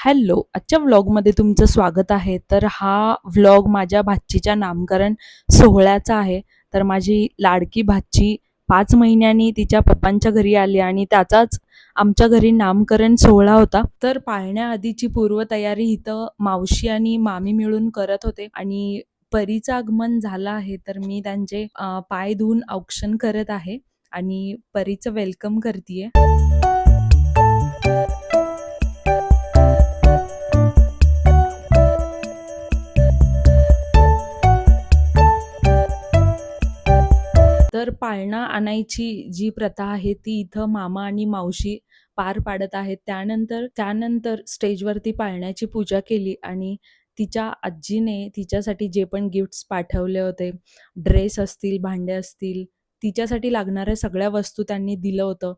Hello आजच्या व्लॉगमध्ये तुमचं स्वागत आहे. तर हा व्लॉग माझ्या भाचीच्या नामकरण सोहळ्याचा आहे. तर माझी लाडकी भाची पाच महिन्यांनी तिच्या पप्पांच्या घरी आली आणि त्याचाच आमच्या घरी नामकरण सोहळा होता. तर पाळण्याआधीची पूर्वतयारी इथं मावशी आणि मामी मिळून करत होते आणि परीचं आगमन झालं आहे तर मी त्यांचे पाय धुवून औक्षण करत आहे आणि परीचं वेलकम करतीये. तर पाळणा आणायची जी प्रथा आहे ती इथं मामा आणि मावशी पार पाडत आहेत. त्यानंतर त्यानंतर स्टेजवरती पाळण्याची पूजा केली आणि तिच्या आजीने तिच्यासाठी जे पण गिफ्ट्स पाठवले होते ड्रेस असतील भांडे असतील तिच्यासाठी लागणाऱ्या सगळ्या वस्तू त्यांनी दिलं होतं.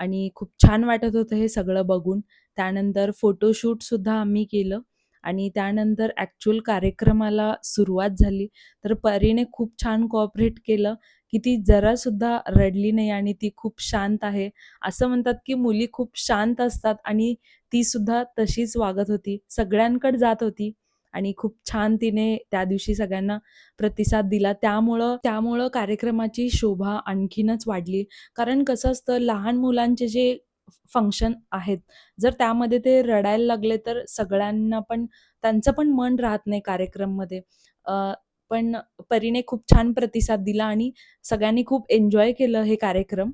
आणि खूप छान वाटत होतं हे सगळं बघून. त्यानंतर फोटोशूटसुद्धा आम्ही केलं. आणि त्यानंतर ॲक्च्युअल कार्यक्रमाला सुरुवात झाली. तर परीने खूप छान कोऑपरेट केलं की ती जरासुद्धा रडली नाही आणि ती खूप शांत आहे. असं म्हणतात की मुली खूप शांत असतात आणि तीसुद्धा तशीच वागत होती. सगळ्यांकडे जात होती आणि खूप छान तिने त्या दिवशी सगळ्यांना प्रतिसाद दिला. त्यामुळं त्यामुळं कार्यक्रमाची शोभा आणखीनच वाढली. कारण कसं असतं लहान मुलांचे जे फंक्शन आहेत. जर त्यामध्ये ते रडायला लागले तर सगळ्यांना पण त्यांचं पण मन राहत नाही कार्यक्रममध्ये. पण परीने खूप छान प्रतिसाद दिला आणि सगळ्यांनी खूप एन्जॉय केलं हे कार्यक्रम.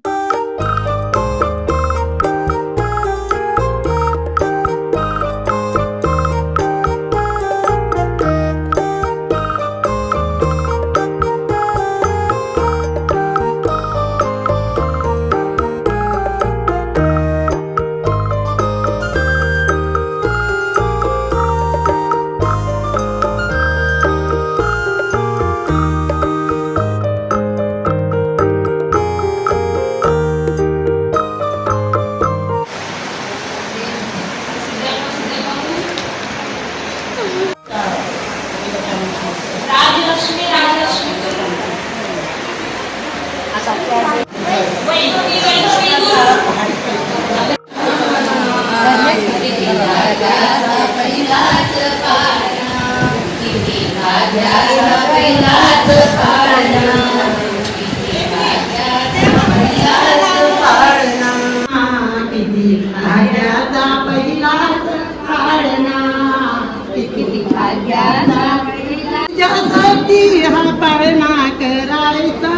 तुझ्यासाठी हा पाळणा करायचा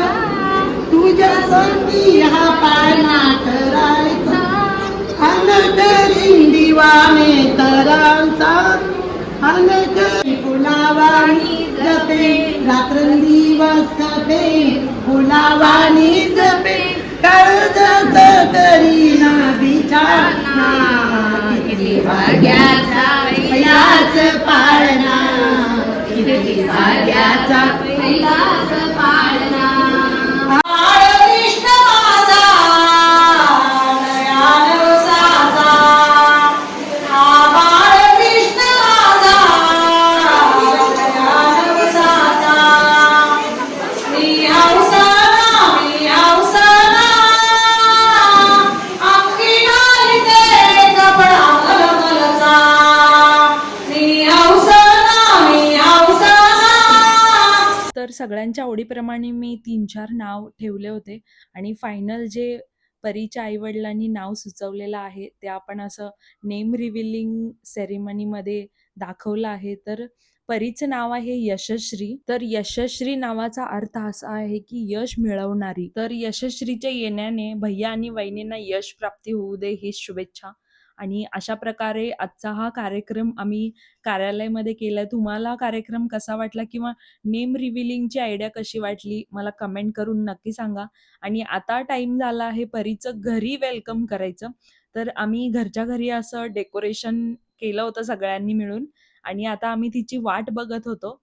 तुझ्यासाठी हा दिवाने करायचा. अनकरी रात्रंदिवस कपे फुलावानी जपे काळजात करीना बिचाना किती भाग्याचा पहिलाच पाळणा. किती भाग्याचा सगळ्यांच्या आवडीप्रमाणे मी तीन चार नाव ठेवले होते. आणि फायनल जे परीच्या आईवडिलांनी नाव सुचवलेलं आहे ते आपण असं नेम रिव्हिलिंग सेरेमनीमध्ये दाखवलं आहे. तर परीचं नाव आहे यशश्री. तर यशश्री नावाचा अर्थ असा आहे की यश मिळवणारी. तर यशश्रीच्या येण्याने भैया आणि वहिनींना यश प्राप्ती होऊ दे ही शुभेच्छा. आणि अशा प्रकारे आजचा हा कार्यक्रम आम्ही कार्यालयामध्ये केला तुम्हाला कार्यक्रम कसा वाटला किंवा नेम रिव्हिलिंगची आयडिया कशी वाटली मला कमेंट करून नक्की सांगा. आणि आता टाइम झाला आहे परीचं घरी वेलकम करायचं. तर आम्ही घरच्या घरी असं डेकोरेशन केलं होतं सगळ्यांनी मिळून. आणि आता आम्ही तिची वाट बघत होतो.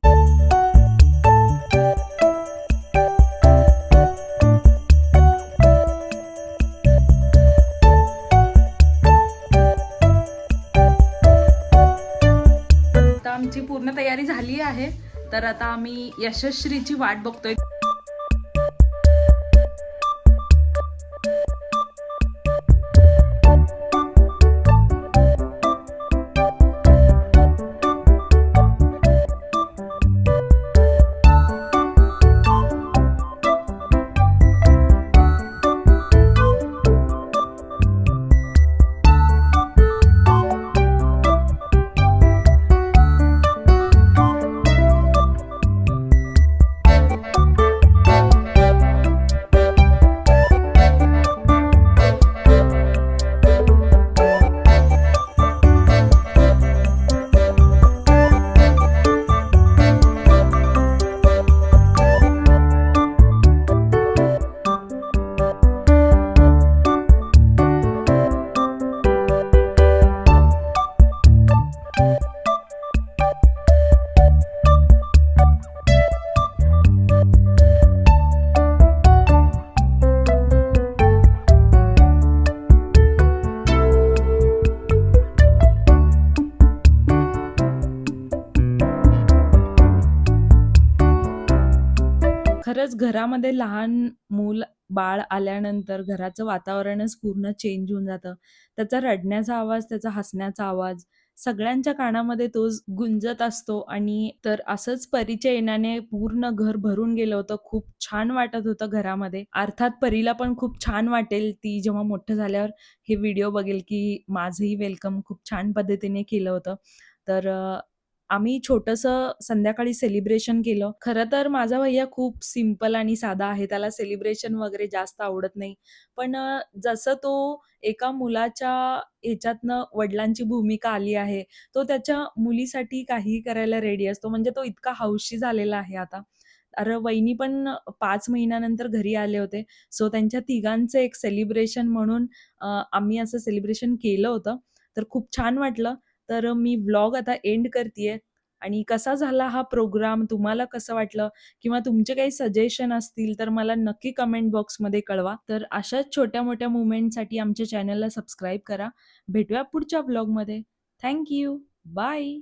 पूर्ण तयारी झाली आहे. तर आता आम्ही यशस्वीची वाट बघतोय. खरंच घरामध्ये लहान मूल बाळ आल्यानंतर घराचं वातावरणच पूर्ण चेंज होऊन जातं. त्याचा रडण्याचा आवाज, त्याचा हसण्याचा आवाज सगळ्यांच्या कानामध्ये तो गुंजत असतो आणि तर असंच परीच्या येण्याने पूर्ण घर भरून गेलं होतं. खूप छान वाटत होतं घरामध्ये. अर्थात परीला पण खूप छान वाटेल, ती जेव्हा मोठं झाल्यावर हे व्हिडिओ बघेल, की माझंही वेलकम खूप छान पद्धतीने केलं होतं. तर अ, आम्ही छोटंसं संध्याकाळी सेलिब्रेशन केलं. खरं तर माझा भैया खूप सिंपल आणि साधा आहे. त्याला सेलिब्रेशन वगैरे जास्त आवडत नाही. पण जसं तो एका मुलाच्या ह्याच्यातनं वडिलांची भूमिका आली आहे. तो त्याच्या मुलीसाठी काहीही करायला रेडी असतो. म्हणजे तो इतका हौशी झालेला आहे आता. अरे वहिनी पण पाच महिन्यानंतर घरी आले होते. सो त्यांच्या तिघांचं एक सेलिब्रेशन म्हणून आम्ही असं सेलिब्रेशन केलं होतं. तर खूप छान वाटलं. तर मी व्लॉग आता एंड करते आणि कसा झाला हा प्रोग्राम, तुम्हाला कसं वाटलं किंवा तुमचे काही सजेशन असतील तर मला नक्की कमेंट बॉक्समध्ये कळवा. तर अशाच छोट्या-मोठ्या मुवमेंटसाठी आमच्या चॅनलला सबस्क्राईब करा. भेटूया पुढच्या व्लॉगमध्ये. Thank you. बाय.